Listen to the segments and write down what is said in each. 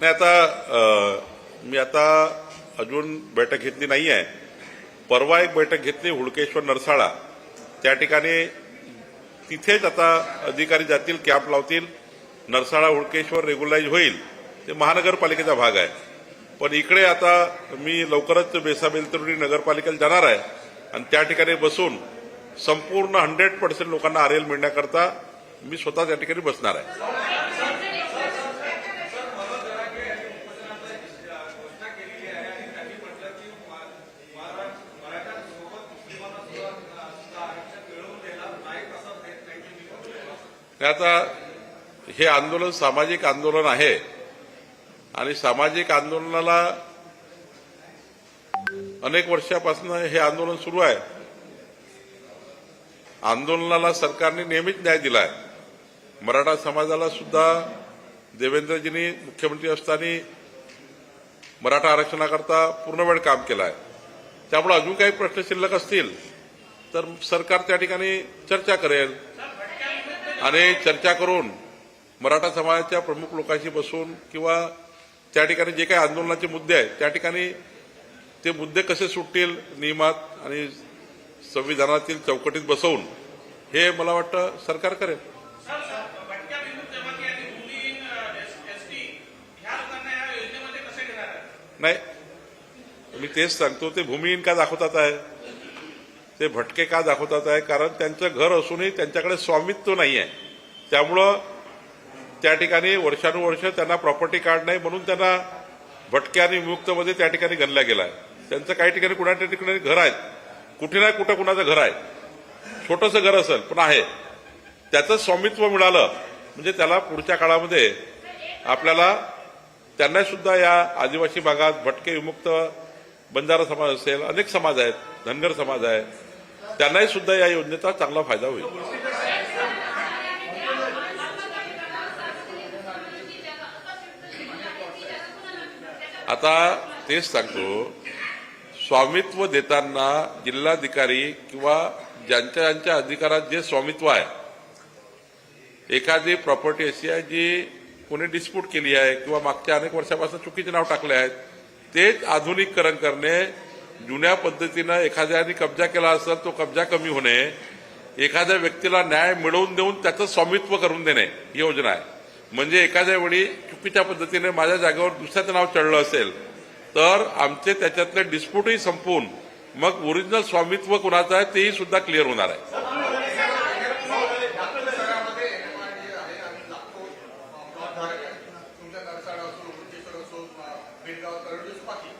नाही आता मी आता अजून बैठक घेतली नाही आहे परवा एक बैठक घेतली हुडकेश्वर नरसाळा. त्या ठिकाणी तिथेच आता अधिकारी जातील कॅम्प लावतील. नरसाळा हुडकेश्वर रेग्युलाइज होईल. ते महानगरपालिकेचा भाग आहे. पण इकडे आता मी लवकरच बेसाबेलतरुणी नगरपालिकेला जाणार आहे. आणि त्या ठिकाणी बसून संपूर्ण हंड्रेड पर्सेंट लोकांना आरएल मिळण्याकरता मी स्वतः त्या ठिकाणी बसणार आहे. आता हे आंदोलन सामाजिक आंदोलन आहे. आणि सामाजिक आंदोलनाला अनेक वर्षापासून हे आंदोलन सुरू आहे. आंदोलनाला सरकारने नेहमीच न्याय दिलाय. मराठा समाजाला सुद्धा देवेंद्रजींनी मुख्यमंत्री असताना मराठा आरक्षणाकरता पूर्ण वेळ काम केलं आहे त्यामुळे अजून काही प्रश्न शिल्लक असतील तर सरकार त्या ठिकाणी चर्चा करेल. आणि चर्चा करून मराठा समाजाच्या प्रमुख लोकांशी बसून किंवा त्या ठिकाणी जे काही आंदोलनाचे मुद्दे आहेत त्या ठिकाणी ते मुद्दे कसे सुटतील नियमात आणि संविधानातील चौकटीत बसवून हे मला वाटतं सरकार करेल. नाही मी तेच सांगतो ते भूमिहीन का दाखवतात आहे? ते भटके का दाखवतात आहे? कारण त्यांचं घर असूनही त्यांच्याकडे स्वामित्व नाही आहे त्यामुळं त्या ठिकाणी वर्षानुवर्ष त्यांना प्रॉपर्टी कार्ड नाही म्हणून त्यांना भटक्या आणि विमुक्तमध्ये त्या ठिकाणी गणला गेला आहे त्यांचं काही ठिकाणी कुणाच्या ठिकाणी घर आहेत? कुठे ना कुठं कुणाचं घर आहे. छोटंसं घर असेल पण आहे. त्याचं स्वामित्व मिळालं म्हणजे त्याला पुढच्या काळामध्ये आपल्याला त्यांना सुद्धा या आदिवासी भागात भटके विमुक्त बंजारा समाज असेल अनेक समाज आहेत धनगर समाज आहे त्यांनाही सुद्धा या योजनेचा चांगला फायदा होईल. आता तेच सांगतो स्वामित्व देताना जिल्हाधिकारी किंवा ज्यांच्या ज्यांच्या अधिकारात जे स्वामित्व आहे एखादी प्रॉपर्टी अशी आहे जी कोणी डिस्प्यूट केली आहे किंवा मागच्या अनेक वर्षापासून चुकीचे नाव टाकले आहेत तेच आधुनिकीकरण करणे जुन्या पद्धतीनं एखाद्याने कब्जा केला असेल तो कब्जा कमी होणे एखाद्या व्यक्तीला न्याय मिळवून देऊन त्याचं स्वामित्व करून देणे ही योजना आहे. म्हणजे एखाद्या वेळी चुकीच्या पद्धतीने माझ्या जागेवर दुसऱ्याचं नाव चढलं असेल तर आमचे त्याच्यातले डिस्प्यूटही संपवून मग ओरिजिनल स्वामित्व कुणाचं आहे तेही सुद्धा क्लिअर होणार आहे तुमच्या नरसाळा असो उर्जेश्वर असो बेलगाव तरडूस पाकी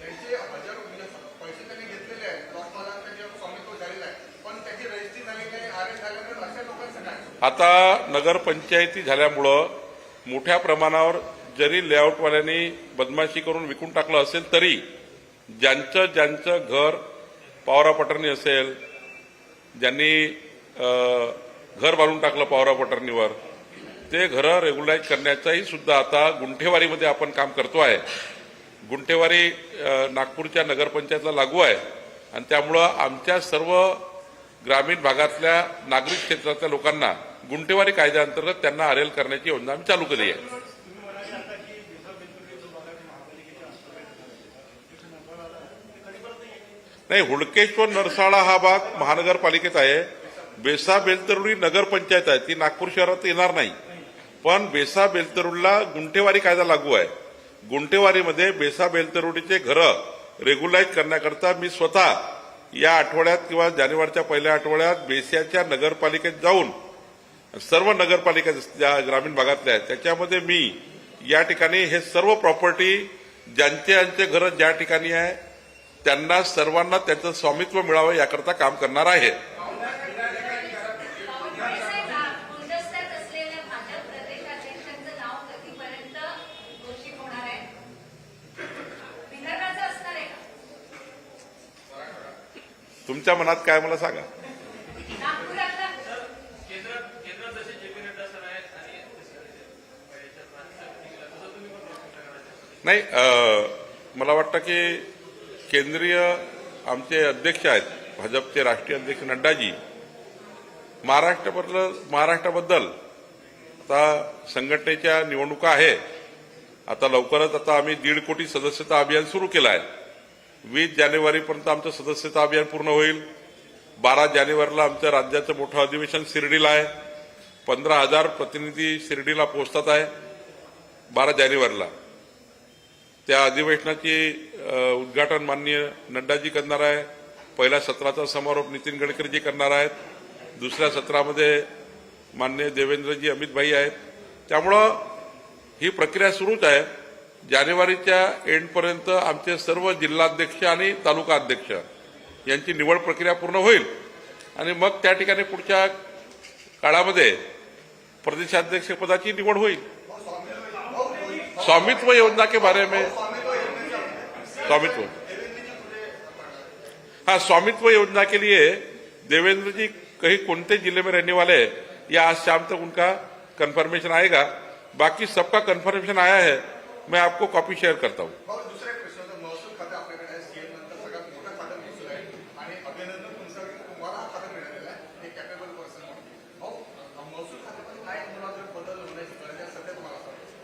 त्यांचे हजार म्हणजे पैसे त्यांनी घेतलेले आहेत प्लॉटला त्यांचे स्वामित्व झालेलं आहे पण त्याची रजिस्ट्री झाली नाही आर एस झालं नाही अशा लोकांचं काय आता नगरपंचायती झाल्यामुळं मोठ्या प्रमाणावर जरी लेआउटवाल्यांनी बदमाशी करून विकून टाकलं असेल तरी ज्यांचं ज्यांचं घर पावरापटरणी असेल ज्यांनी घर बांधून टाकलं पावरापटरणीवर ते घरं रेग्युलाईज करण्याचाही सुद्धा आता गुंठेवारीमध्ये आपण काम करतो आहे. गुंठेवारी नागपूरच्या नगरपंचायतला लागू आहे आणि त्यामुळं आमच्या सर्व ग्रामीण भागातल्या नागरिक क्षेत्रातल्या लोकांना गुंटेवारी कायद्याअंतर्गत त्यांना अरेल करण्याची योजना आम्ही चालू केली आहे. नाही हुडकेश्वर नरसाळा हा भाग महानगरपालिकेचा आहे. बेसा बेलतरुडी नगरपंचायत आहे. ती नागपूर शहरात येणार नाही. पण बेसा बेलतरुडला गुंठेवारी कायदा लागू आहे. गुंठेवारीमध्ये बेसा बेलतरुडीचे घरं रेग्युलाइज करण्याकरता मी स्वतः या आठवड्यात किंवा जानेवारीच्या पहिल्या आठवड्यात बेसियाच्या नगरपालिकेत जाऊन सर्व नगरपालिका ज्या ग्रामीण भागातल्या आहेत त्याच्यामध्ये मी या ठिकाणी हे सर्व प्रॉपर्टी ज्यांचे ज्यांचे घरं ज्या ठिकाणी आहे त्यांना सर्वांना त्याचं स्वामित्व मिळावं याकरता काम करणार आहे. तुमच्या मनात काय मला सांगा नागपुरातलं केंद्र केंद्र जसे जे पी नड्डा सर आहेत आणि तसं तुम्ही पण प्रयत्न करायचे नाही मला वाटतं की केंद्रीय आमचे अध्यक्ष आहेत भाजपचे राष्ट्रीय अध्यक्ष नड्डाजी. महाराष्ट्राबद्दल महाराष्ट्राबद्दल आता संघटनेच्या निवडणुका आहे आता लवकरच आता आम्ही दीड कोटी सदस्यता अभियान सुरू केलं आहे. वीस जानेवारीपर्यंत आमचं सदस्यता अभियान पूर्ण होईल. बारा जानेवारीला आमच्या राज्याचं मोठं अधिवेशन शिर्डीला आहे. पंधरा हजार प्रतिनिधी शिर्डीला पोहोचतात आहे. बारा जानेवारीला. त्या अधिवेशनाची उद्घाटन माननीय नड्डाजी करणार आहे. पहिल्या सत्राचा समारोप नितीन गडकरीजी करणार आहेत. दुसऱ्या सत्रामध्ये माननीय देवेंद्रजी अमितभाई आहेत. त्यामुळं ही प्रक्रिया सुरूच आहे. जानेवारीच्या एंडपर्यंत आमचे सर्व जिल्हाध्यक्ष आणि तालुका अध्यक्ष यांची निवड प्रक्रिया पूर्ण होईल. आणि मग त्या ठिकाणी पुढच्या काळामध्ये प्रदेशाध्यक्षपदाची निवड होईल. स्वामित्व योजना के बारे में। स्वामित्व। हाँ स्वामित्व योजना के लिए देवेंद्र जी कहीं कोणते ज़िले में रहने वाले हैं। या आज शाम तक उनका कंफर्मेशन आएगा। बाकी सबका कंफर्मेशन आया है, मैं आपको कॉपी शेयर करता हूँ।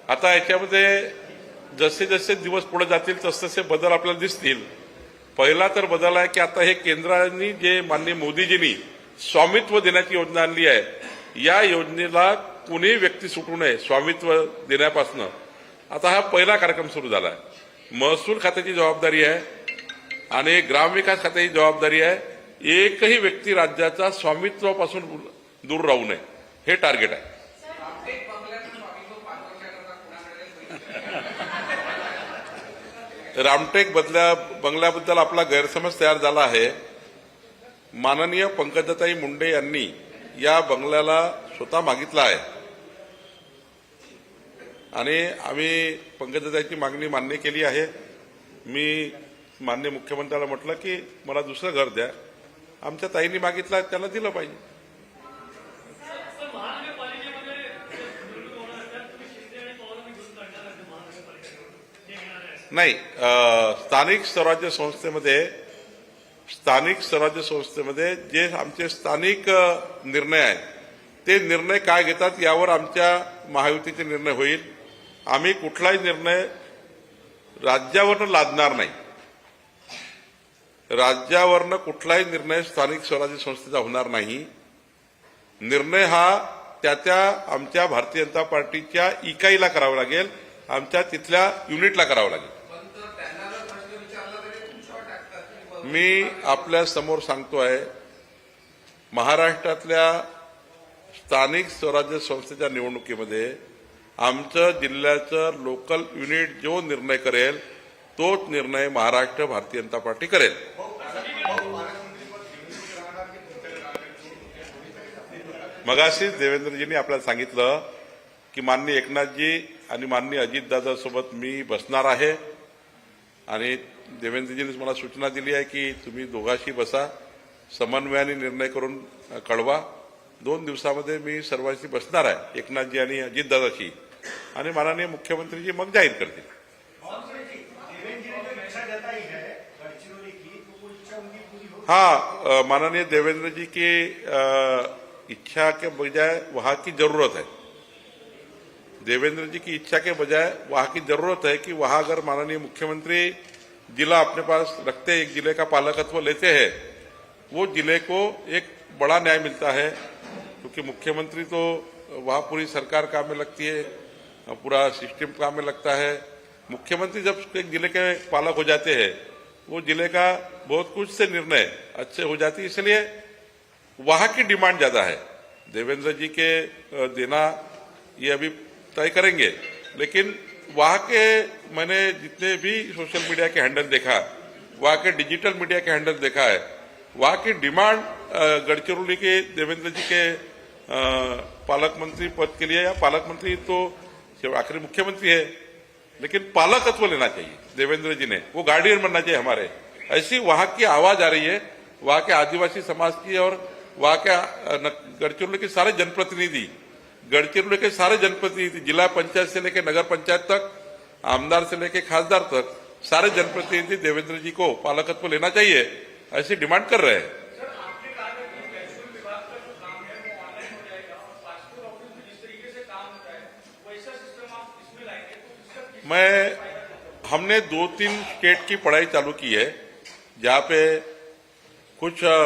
आता याच्यामध्ये जसे जसे दिवस पुढे जातील तसतसे तसे बदल आपल्याला दिसतील. पहिला तर बदल आहे की आता हे केंद्रांनी जे माननीय मोदीजींनी स्वामित्व देण्याची योजना आणली आहे या योजनेला कुणीही व्यक्ती सुटू नये स्वामित्व देण्यापासून. आता हा पहिला कार्यक्रम सुरू झाला आहे. महसूल खात्याची जबाबदारी आहे आणि ग्रामविकास खात्याची जबाबदारी आहे. एकही व्यक्ती राज्याचा स्वामित्वापासून दूर राहू नये. हे टार्गेट आहे. रामटेक बदल्या बंगल्याबद्दल आपला गैरसमज तयार झाला आहे. माननीय पंकजाताई मुंडे यांनी या बंगल्याला स्वतः मागितला आहे. आणि आम्ही पंकजाताईची मागणी मान्य केली आहे. मी मान्य मुख्यमंत्र्याला म्हटलं की मला दुसरं घर द्या. आमच्या ताईंनी मागितलं आहे, त्याला दिलं पाहिजे तर महानगरपालिकेमध्ये निवडणूक होणार असतात तुम्ही शिंदे आणि पवारांना घेऊन काढणार आहे महानगरपालिकेकडून जे येणार आहे नाही स्थानिक स्वराज्य संस्थेमध्ये स्थानिक स्वराज्य संस्थेमध्ये जे आमचे स्थानिक निर्णय आहेत ते निर्णय काय घेतात यावर आमच्या महायुतीचे निर्णय होईल. आम्ही कुठलाही निर्णय राज्यावरनं लादणार नाही. राज्यावरनं कुठलाही निर्णय स्थानिक स्वराज्य संस्थेचा होणार नाही. निर्णय हा त्या त्या आमच्या भारतीय जनता पार्टीच्या इकाईला करावा लागेल आमच्या तिथल्या युनिटला करावं लागेल. मी आपल्यासमोर सांगतोय महाराष्ट्रातल्या स्थानिक स्वराज्य संस्थेच्या निवडणुकीमध्ये आमचं जिल्ह्याचं लोकल युनिट जो निर्णय करेल तोच निर्णय महाराष्ट्र भारतीय जनता पार्टी करेल. मगाशीच देवेंद्रजींनी आपल्याला सांगितलं की माननीय एकनाथजी आणि माननीय अजितदादासोबत मी बसणार आहे आणि देवेंद्रजींनीच मला सूचना दिली आहे की तुम्ही दोघाशी बसा समन्वयाने निर्णय करून कळवा. दोन दिवसामध्ये मी सर्वांशी बसणार आहे एकनाथजी आणि अजितदादाशी. आणि माननीय मुख्यमंत्रीजी मग जाहीर करतील. हाँ माननीय देवेंद्र जी की इच्छा के बजाय वहाँ की जरूरत है. देवेंद्र जी की इच्छा के बजाय वहाँ की जरूरत है कि वहाँ अगर माननीय मुख्यमंत्री जिला अपने पास रखते एक ज़िले का पालकत्व लेते हैं। वो ज़िले को एक बड़ा न्याय मिलता है, क्योंकि मुख्यमंत्री तो वहाँ पूरी सरकार काम में लगती है, पूरा सिस्टम काम में लगता है। मुख्यमंत्री जब एक ज़िले के पालक हो जाते हैं, वो ज़िले का बहुत कुछ से निर्णय अच्छे हो जाती है, इसलिए वहाँ की डिमांड ज़्यादा है। देवेंद्र जी के देना ये अभी तय करेंगे, लेकिन वहाँ के मैंने जितने भी सोशल मीडिया के हैंडल देखा, वहाँ के डिजिटल मीडिया के हैंडल देखा है, वहाँ की डिमांड गडचिरोली के देवेंद्र जी के पालक मंत्री पद के लिए, या पालक मंत्री तो आखिरी मुख्यमंत्री है, लेकिन पालकत्व लेना चाहिए, देवेंद्र जी ने, वो गार्डियन बनना चाहिए हमारे। ऐसी वहाँ की आवाज़ आ रही है, वहाँ के आदिवासी समाज की और वहाँ के गढ़चिरौली के सारे जनप्रतिनिधि गढ़चिरौली के सारे जनप्रतिनिधि जिला पंचायत से लेकर नगर पंचायत तक आमदार से लेकर खासदार तक सारे जनप्रतिनिधि देवेंद्र जी को पालकत्व लेना चाहिए ऐसी डिमांड कर रहे हैं। सर आपके कार्य में महसूल विभाग का जो काम है वो ऑनलाइन हो जाएगा और पासपोर्ट ऑफिस में जिस तरीके से काम होता है वैसा सिस्टम आप इसमें लाएंगे तो इसका मैं हमने दो तीन स्टेट की पढ़ाई चालू की है जहां पे कुछ अ,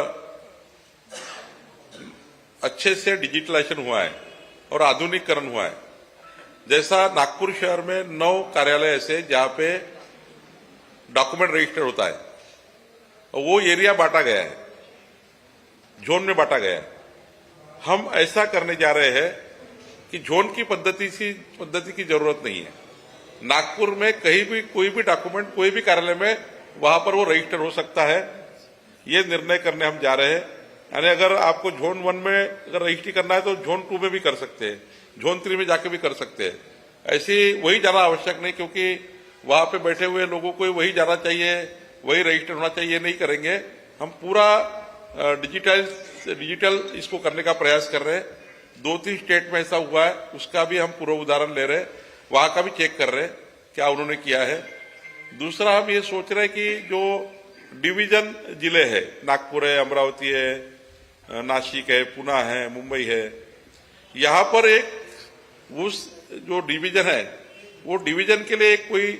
अच्छे से डिजिटलाइजेशन हुआ है। और आधुनिकीकरण हुआ है। जैसा नागपुर शहर में नौ कार्यालय ऐसे जहाँ पे डॉक्यूमेंट रजिस्टर होता है। और वो एरिया बांटा गया है। जोन में बांटा गया है। हम ऐसा करने जा रहे हैं कि जोन की पद्धति की पद्धति की ज़रूरत नहीं है। नागपुर में कहीं भी, कोई भी डॉक्यूमेंट, कोई भी कार्यालय में वहाँ पर वो रजिस्टर हो सकता है। ये निर्णय करने हम जा रहे हैं। यानी अगर आपको जोन वन में अगर रजिस्ट्री करना है तो जोन टू में भी कर सकते हैं। जोन थ्री में जाके भी कर सकते हैं। ऐसी वही जाना आवश्यक नहीं, क्योंकि वहाँ पे बैठे हुए लोगों को वही जाना चाहिए, वही रजिस्टर होना चाहिए, नहीं करेंगे। हम पूरा डिजिटल डिजिटल इसको करने का प्रयास कर रहे हैं। दो तीन स्टेट में ऐसा हुआ है, उसका भी हम पूरा उदाहरण ले रहे हैं। वहाँ का भी चेक कर रहे हैं, क्या उन्होंने किया है। दूसरा हम ये सोच रहे हैं कि जो डिवीज़न ज़िले है, नागपुर है, अमरावती है नासिक है, पुणे है, मुंबई है। यहाँ पर एक उस जो डिवीज़न है, वो डिवीज़न के लिए एक कोई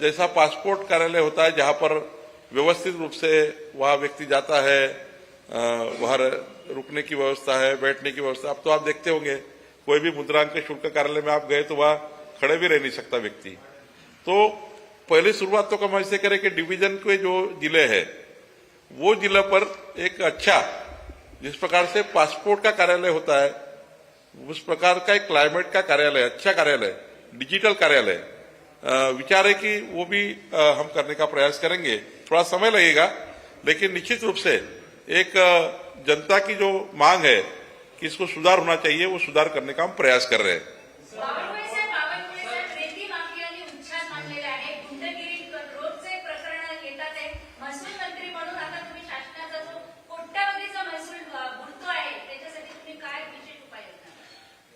जैसा पासपोर्ट कार्यालय होता है, जहाँ पर व्यवस्थित रूप से वहाँ व्यक्ति जाता है वहाँ रुकने की व्यवस्था है, बैठने की व्यवस्था। अब तो आप देखते होंगे, कोई भी मुद्रांक शुल्क कार्यालय में आप गए तो वहाँ खड़े भी रह नहीं सकता व्यक्ति। तो पहली शुरुआत तो हम ऐसे करें कि डिवीज़न के जो ज़िले हैं, वो जिला पर एक अच्छा जिस प्रकार से पासपोर्ट का कार्यालय होता है उस प्रकार का एक क्लाइमेट का कार्यालय अच्छा कार्यालय डिजिटल कार्यालय विचार है कि वो भी अ, हम करने का प्रयास करेंगे। थोड़ा समय लगेगा लेकिन निश्चित रूप से एक जनता की जो मांग है कि इसको सुधार होना चाहिए वो सुधार करने का हम प्रयास कर रहे हैं।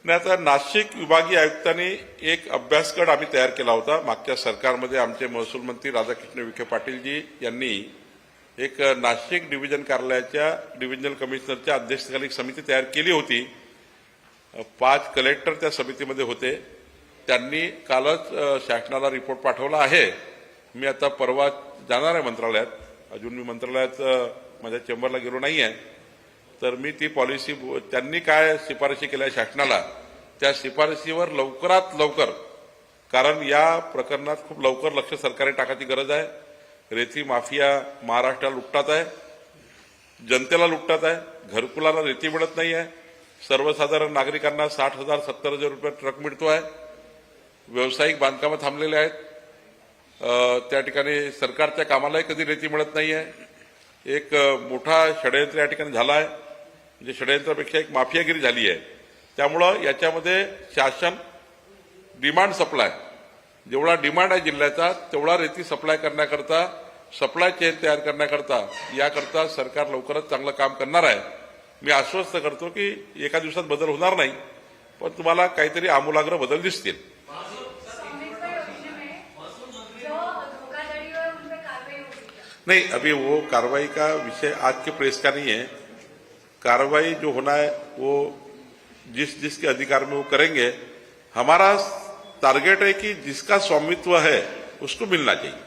आता नाशिक विभागीय आयुक्तांनी एक अभ्यासगट आम्ही तयार केला होता. मागच्या सरकारमध्ये आमचे महसूल मंत्री राधाकृष्ण विखे पाटीलजी यांनी एक नाशिक डिव्हिजन कार्यालयाच्या डिव्हिजनल कमिशनरच्या अध्यक्षतेखाली एक समिती तयार केली होती. पाच कलेक्टर त्या समितीमध्ये होते. त्यांनी कालच शासनाला रिपोर्ट पाठवला आहे. मी आता परवा जाणार आहे मंत्रालयात. अजून मी मंत्रालयात माझ्या चेंबरला गेलो नाही आहे तर मी ती पॉलिसी त्यांनी काय शिफारशी केल्या शासनाला त्या शिफारशीवर लवकरात लवकर कारण या प्रकरणात खूप लवकर लक्ष सरकारी टाकायची गरज आहे. रेती माफिया महाराष्ट्राला लुटतात आहे जनतेला लुटतात आहे घरकुलाला रेती मिळत नाही आहे. सर्वसाधारण नागरिकांना साठ हजार सत्तर हजार रुपये ट्रक मिळतो आहे. व्यावसायिक बांधकामं थांबलेले आहेत. त्या ठिकाणी सरकारच्या कामालाही कधी रेती मिळत नाही आहे एक मोठा षडयंत्र या ठिकाणी झाला आहे. म्हणजे षडयंत्रापेक्षा एक माफियागिरी झाली आहे त्यामुळं याच्यामध्ये शासन डिमांड सप्लाय जेवढा डिमांड आहे जिल्ह्याचा तेवढा रेती सप्लाय करण्याकरता सप्लाय चेन तयार करण्याकरता याकरता सरकार लवकरच चांगलं काम करणार आहे मी आश्वस्त करतो की एका दिवसात बदल होणार नाही पण तुम्हाला काहीतरी आमूलाग्र बदल दिसतील नाही योजना नहीं अभी वो कार्रवाई का विषय आज के प्रेस का नहीं है कार्रवाई जो होना है वो जिस जिसके अधिकार में वो करेंगे हमारा टारगेट है कि जिसका स्वामित्व है उसको मिलना चाहिए।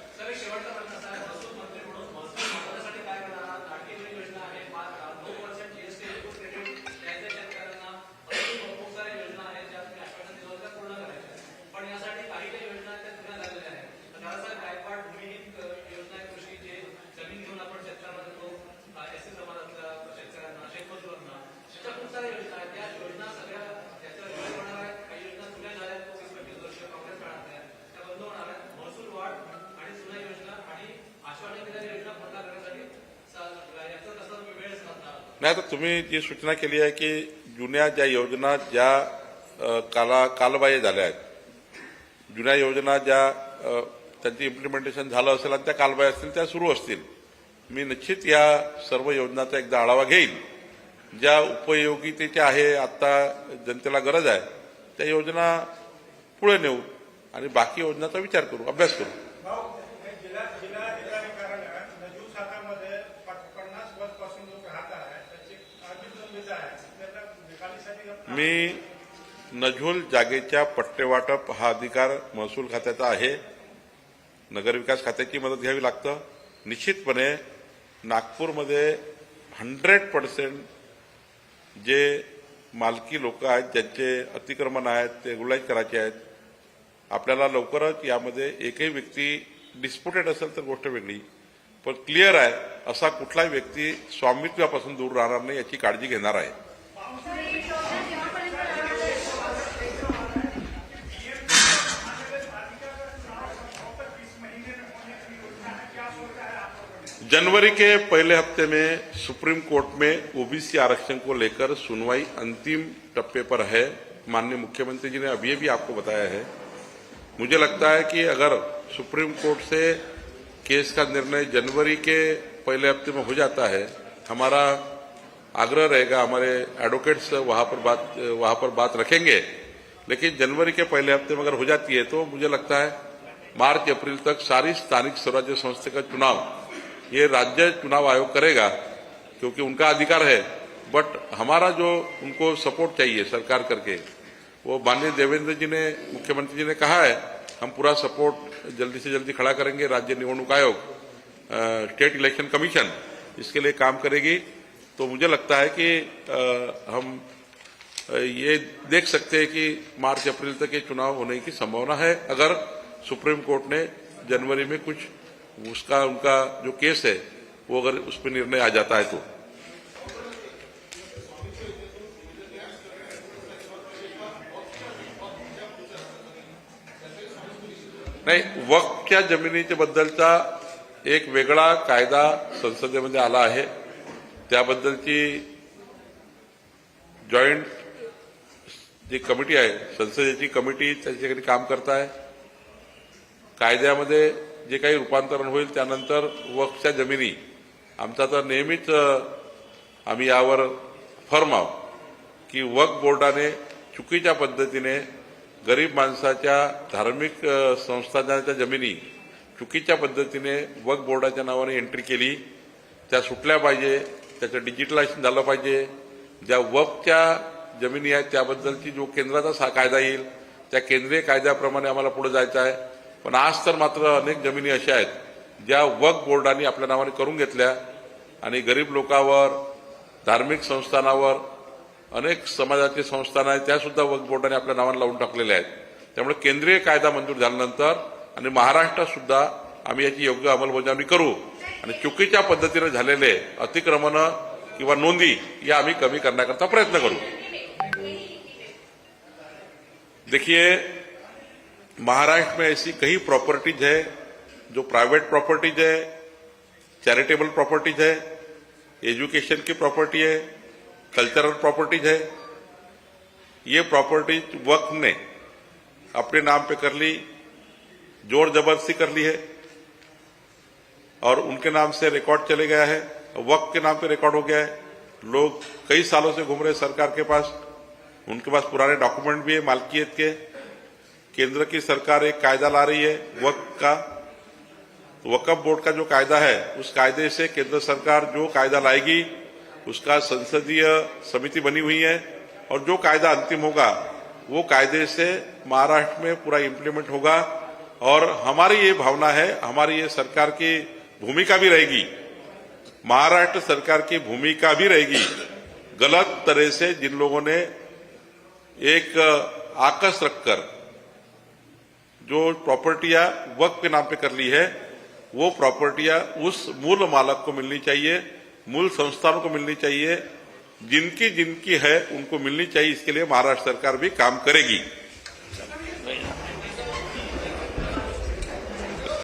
नाही तर तुम्ही जी सूचना केली आहे की जुन्या ज्या योजना ज्या काला कालबाह्य झाल्या आहेत जुन्या योजना ज्या त्यांची त्यांचं इम्प्लिमेंटेशन झालं असेल आणि त्या कालबाह्य असतील त्या सुरू असतील मी निश्चित या सर्व योजनांचा एकदा आढावा घेईल ज्या उपयोगितेच्या आहे आता जनतेला गरज आहे त्या योजना पुढे नेऊ आणि बाकी योजनांचा विचार करू अभ्यास करू भाऊ, हे जिल्हा जिल्हाधिकारी कार्यालयात नजीव शाखामध्ये प- पन्नास वर्षपासून जो राहत आहे त्याची आधी जो विजा आहे त्याला निकालीसाठी मी नझूल जागेच्या पट्टेवाटप हा अधिकार महसूल खात्याचा आहे. नगरविकास खात्याची मदत घ्यावी लागतं. निश्चितपणे नागपूरमध्ये हंड्रेड पर्सेंट जे मालकी लोक आहेत ज्यांचे अतिक्रमण आहेत ते रेग्युलाईज करायचे आहेत आपल्याला लवकरच यामध्ये एकही व्यक्ती डिस्प्युटेड असेल तर गोष्ट वेगळी. पण क्लिअर आहे असा कुठलाही व्यक्ती स्वामित्वापासून दूर राहणार नाही याची काळजी घेणार आहे. जनवरी के पहले हफ़्ते में सुप्रीम कोर्ट में ओबीसी आरक्षण को लेकर सुनवाई अंतिम टप्पे पर है। माननीय मुख्यमंत्री जी ने अभी भी आपको बताया है। मुझे लगता है कि अगर सुप्रीम कोर्ट से केस का निर्णय जनवरी के पहले हफ़्ते में हो जाता है, हमारा आग्रह रहेगा, हमारे एडवोकेट्स वहाँ पर बात, वहाँ पर बात रखेंगे। लेकिन जनवरी के पहले हफ़्ते में अगर हो जाती है तो मुझे लगता है मार्च, अप्रैल तक सारी स्थानिक स्वराज्य संस्था का चुनाव ये राज्य चुनाव आयोग करेगा क्योंकि उनका अधिकार है। बट हमारा जो उनको सपोर्ट चाहिए सरकार करके वो माननीय देवेंद्र जी ने मुख्यमंत्री जी ने कहा है हम पूरा सपोर्ट जल्दी से जल्दी खड़ा करेंगे राज्य निवडणूक आयोग स्टेट इलेक्शन कमीशन इसके लिए काम करेगी। तो मुझे लगता है कि अ, हम ये देख सकते हैं कि मार्च अप्रैल तक ये चुनाव होने की संभावना है। अगर सुप्रीम कोर्ट ने जनवरी में कुछ उसका उनका जो केस है वो अगर उस पर निर्णय आ जाता है तो। नाही वक्फच्या जमिनीच्या बद्दलचा एक वेगळा कायदा संसदेमध्ये आला आहे. त्याबद्दलची जॉईंट जी कमिटी आहे संसदेची कमिटी त्याच्याकडे काम करत आहे कायद्यामध्ये जे काही रूपांतरण होईल त्यानंतर वक्फच्या जमिनी. आमचा तर नेहमीच आम्ही यावर फर्म आहोत की वक्फ बोर्डाने चुकीच्या पद्धतीने गरीब माणसाच्या धार्मिक संस्थानाच्या जमिनी चुकीच्या पद्धतीने वक्फ बोर्डाच्या नावाने एंट्री केली. त्या सुटल्या पाहिजे त्याचं डिजिटलायझेशन झालं पाहिजे. ज्या वक्फच्या जमिनी आहेत त्याबद्दलची जो केंद्राचा सा कायदा येईल त्या केंद्रीय कायद्याप्रमाणे आम्हाला पुढे जायचं आहे. पण आज तर मात्र अनेक जमिनी अशा आहेत ज्या वक्फ बोर्डाने आपल्या नावाने करून घेतल्या आणि गरीब लोकांवर धार्मिक संस्थानावर अनेक समाजाचे संस्थान आहेत त्यासुद्धा वक वक्फ बोर्डाने आपल्या नावाने लावून टाकलेल्या आहेत. त्यामुळे केंद्रीय कायदा मंजूर झाल्यानंतर आणि महाराष्ट्रात सुद्धा आम्ही याची योग्य अंमलबजावणी करू. आणि चुकीच्या पद्धतीने झालेले अतिक्रमण किंवा नोंदी या आम्ही कमी करण्याकरता प्रयत्न करू. देखिए महाराष्ट्र में ऐसी कई प्रॉपर्टीज़ है जो प्राइवेट प्रॉपर्टीज़ है चैरिटेबल प्रॉपर्टीज़ है एजुकेशन की प्रॉपर्टी है कल्चरल प्रॉपर्टीज़ है। ये प्रॉपर्टीज़ वक्त ने अपने नाम पे कर ली, ज़ोर ज़बरदस्ती कर ली है और उनके नाम से रिकॉर्ड चले गया है, वक्त के नाम पे रिकॉर्ड हो गया है। लोग कई सालों से घूम रहे सरकार के पास, उनके पास पुराने डॉक्यूमेंट भी है, मालकियत के। केंद्र की सरकार एक कायदा ला रही है वक्त का। वकफ बोर्ड का जो कायदा है, उस कायदे से केंद्र सरकार जो कायदा लाएगी, उसका संसदीय समिति बनी हुई है। और जो कायदा अंतिम होगा, वो कायदे से महाराष्ट्र में पूरा इम्प्लीमेंट होगा। और हमारी ये भावना है, हमारी ये सरकार की भूमिका भी रहेगी। महाराष्ट्र सरकार की भूमिका भी रहेगी। गलत तरह से जिन लोगों ने एक आकस रखकर जो प्रॉपर्टियाँ वक्त के नाम पे कर ली है, वो प्रॉपर्टियाँ उस मूल मालक को मिलनी चाहिए, मूल संस्थानों को मिलनी चाहिए, जिनकी जिनकी है उनको मिलनी चाहिए, इसके लिए महाराष्ट्र सरकार भी काम करेगी।